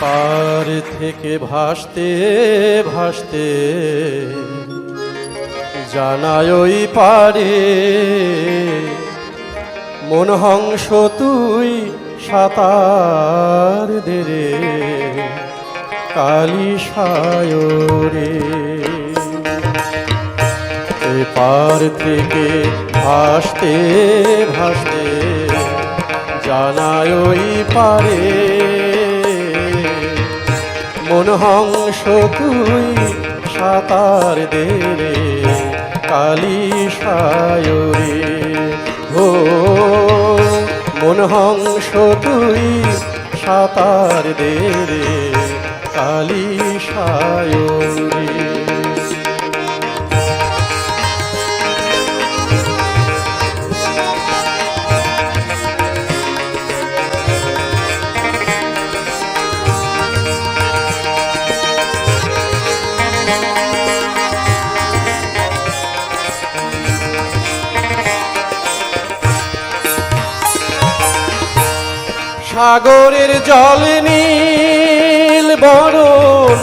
পার থেকে ভাসতে ভাসতে জানায় ওই পারে মন হংস তুই সাতার দেরে কালি সায়রে এ পার থেকে ভাসতে ভাসতে জানায় ওই পারে মন হংস তুই সাতার দে কালি সায়ুরে। ও মন হংস তুই সাতার দে কালী সায়রে। সাগরের জল নীল বরণ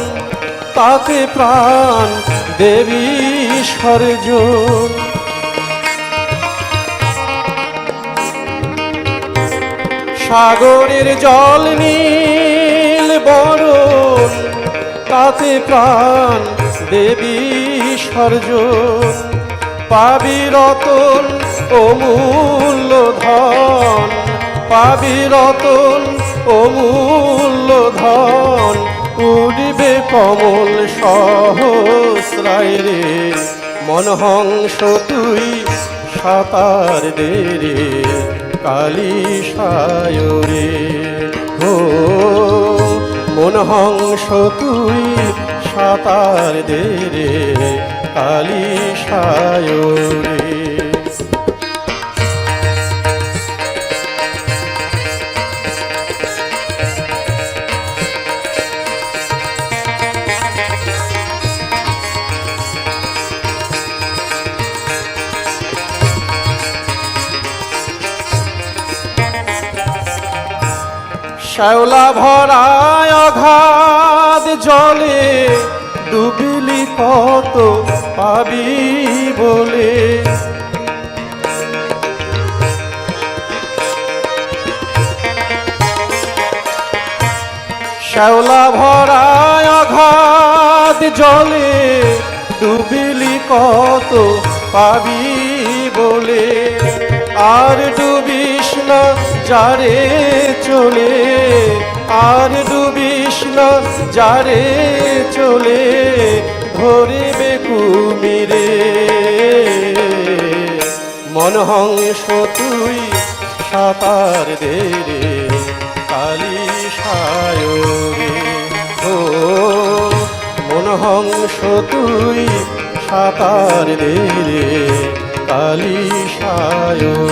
তাতে প্রাণ দেবী সরজন সাগরের জল নীল বরণ তাতে প্রাণ দেবী সর্জন পাবি রতন অমূল্য ধন পাবি রতন অমূল্য ধন উড়বে কমল সহস্রায় রে। মনহংস তুই সাতার দে রে কালী সায়রে হো, মনহংস তুই সাতার দে রে কালী সায়রে শ্যাওলা ভরায় অঘাত জলে, ডুবিলি কত পাবি বলে। শ্যাওলা ভরায় অঘাত জলে, ডুবিলি কত পাবি বলে। আর ডুবিস না যারে চলে, আর ডুবিস না, যারে চলে, ধরিবে কুমিরে। মন হংস তুই সাতার দে রে, কালী সায়রে। ও, মন হংস তুই সাতার দে রে, কালী সায়রে।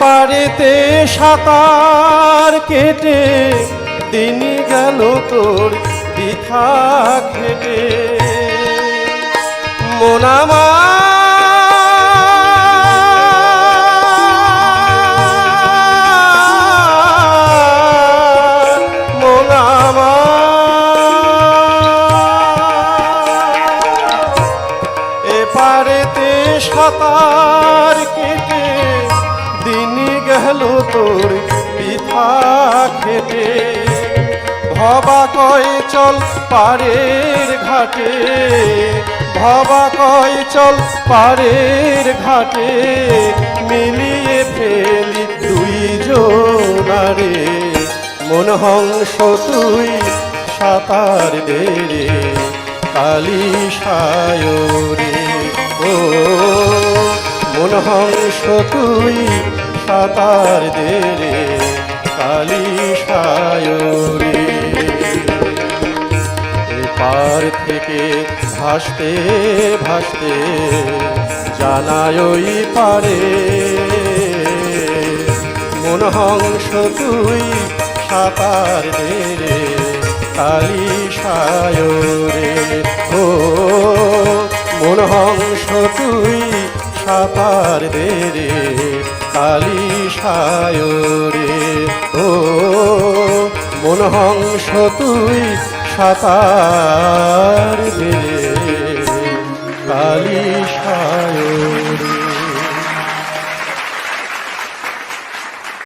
পারেতে সাঁতার কেটে দিন গেল তোর বৃথা খেটে। মোনামা সাঁতার গেল তোর পিঠা খেতে। ভবা কয় চল পারের ঘাটে। ভবা কয় চল পারের ঘাটে। মিলিয়ে ফেলি দুই জোনারে। মন হংস তুই সাঁতার দে রে, কালী সায়রে। ও মন হংস তুই সাঁতার দে রে, কালি সায়রে। পার থেকে ভাসতে ভাসতে জানাই ওই পারে মন হংস তুই সাঁতার দে রে, কালি সায়রে। ও মন হংস তুই সাঁতার দে রে কালি সায়রে ও মন হংস তুই সাতার রে কালি সায়রে